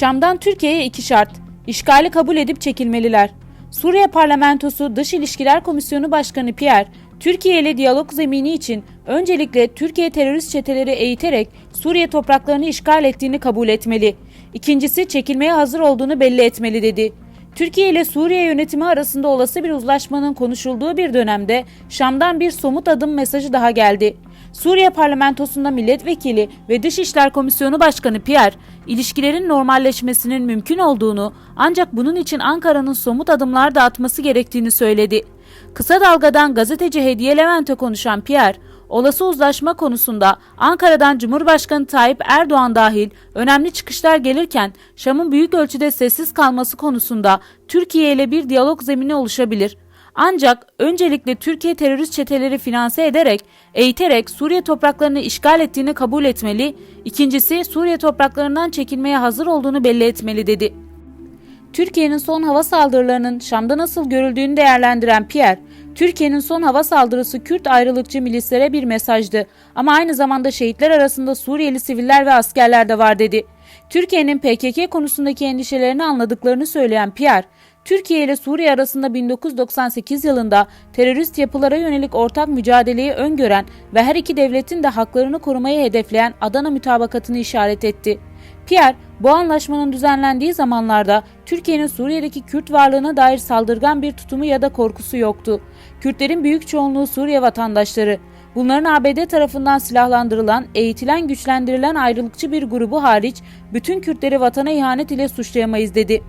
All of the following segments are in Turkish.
Şam'dan Türkiye'ye iki şart. İşgali kabul edip çekilmeliler. Suriye Parlamentosu Dış İlişkiler Komisyonu Başkanı Pierre, Türkiye ile diyalog zemini için öncelikle Türkiye terörist çeteleri eğiterek Suriye topraklarını işgal ettiğini kabul etmeli. İkincisi çekilmeye hazır olduğunu belli etmeli dedi. Türkiye ile Suriye yönetimi arasında olası bir uzlaşmanın konuşulduğu bir dönemde Şam'dan bir somut adım mesajı daha geldi. Suriye parlamentosunda milletvekili ve Dışişler Komisyonu Başkanı Pierre, ilişkilerin normalleşmesinin mümkün olduğunu ancak bunun için Ankara'nın somut adımlar da atması gerektiğini söyledi. Kısa Dalga'dan gazeteci Hediye Levent'e konuşan Pierre, olası uzlaşma konusunda Ankara'dan Cumhurbaşkanı Tayyip Erdoğan dahil önemli çıkışlar gelirken Şam'ın büyük ölçüde sessiz kalması konusunda Türkiye ile bir diyalog zemini oluşabilir. Ancak öncelikle Türkiye terörist çeteleri finanse ederek, eğiterek Suriye topraklarını işgal ettiğini kabul etmeli, ikincisi Suriye topraklarından çekilmeye hazır olduğunu belli etmeli dedi. Türkiye'nin son hava saldırılarının Şam'da nasıl görüldüğünü değerlendiren Pierre, Türkiye'nin son hava saldırısı Kürt ayrılıkçı milislere bir mesajdı ama aynı zamanda şehitler arasında Suriyeli siviller ve askerler de var dedi. Türkiye'nin PKK konusundaki endişelerini anladıklarını söyleyen Pierre, Türkiye ile Suriye arasında 1998 yılında terörist yapılara yönelik ortak mücadeleyi öngören ve her iki devletin de haklarını korumayı hedefleyen Adana Mütabakatı'nı işaret etti. Pierre, bu anlaşmanın düzenlendiği zamanlarda Türkiye'nin Suriye'deki Kürt varlığına dair saldırgan bir tutumu ya da korkusu yoktu. Kürtlerin büyük çoğunluğu Suriye vatandaşları. Bunların ABD tarafından silahlandırılan, eğitilen, güçlendirilen ayrılıkçı bir grubu hariç bütün Kürtleri vatana ihanet ile suçlayamayız dedi.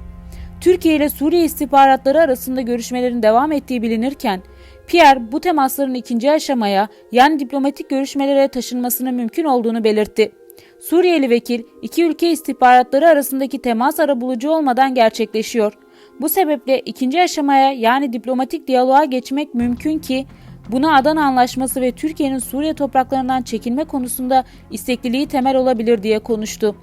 Türkiye ile Suriye istihbaratları arasında görüşmelerin devam ettiği bilinirken, Pierre bu temasların ikinci aşamaya yani diplomatik görüşmelere taşınmasının mümkün olduğunu belirtti. Suriyeli vekil, iki ülke istihbaratları arasındaki temas arabulucu olmadan gerçekleşiyor. Bu sebeple ikinci aşamaya yani diplomatik diyaloğa geçmek mümkün ki buna Adana Anlaşması ve Türkiye'nin Suriye topraklarından çekilme konusunda istekliliği temel olabilir diye konuştu.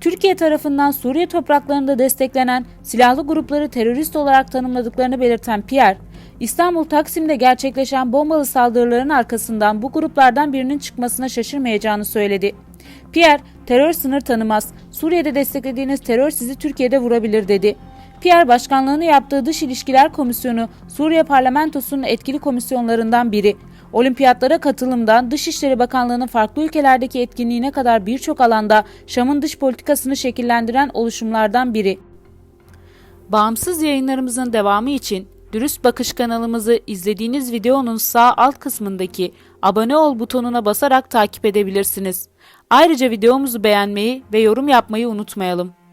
Türkiye tarafından Suriye topraklarında desteklenen silahlı grupları terörist olarak tanımladıklarını belirten Pierre, İstanbul Taksim'de gerçekleşen bombalı saldırıların arkasından bu gruplardan birinin çıkmasına şaşırmayacağını söyledi. Pierre, terör sınır tanımaz, Suriye'de desteklediğiniz terör sizi Türkiye'de vurabilir dedi. Pierre başkanlığını yaptığı Dış İlişkiler Komisyonu, Suriye Parlamentosu'nun etkili komisyonlarından biri. Olimpiyatlara katılımdan Dışişleri Bakanlığı'nın farklı ülkelerdeki etkinliğine kadar birçok alanda Şam'ın dış politikasını şekillendiren oluşumlardan biri. Bağımsız yayınlarımızın devamı için Dürüst Bakış kanalımızı izlediğiniz videonun sağ alt kısmındaki abone ol butonuna basarak takip edebilirsiniz. Ayrıca videomuzu beğenmeyi ve yorum yapmayı unutmayalım.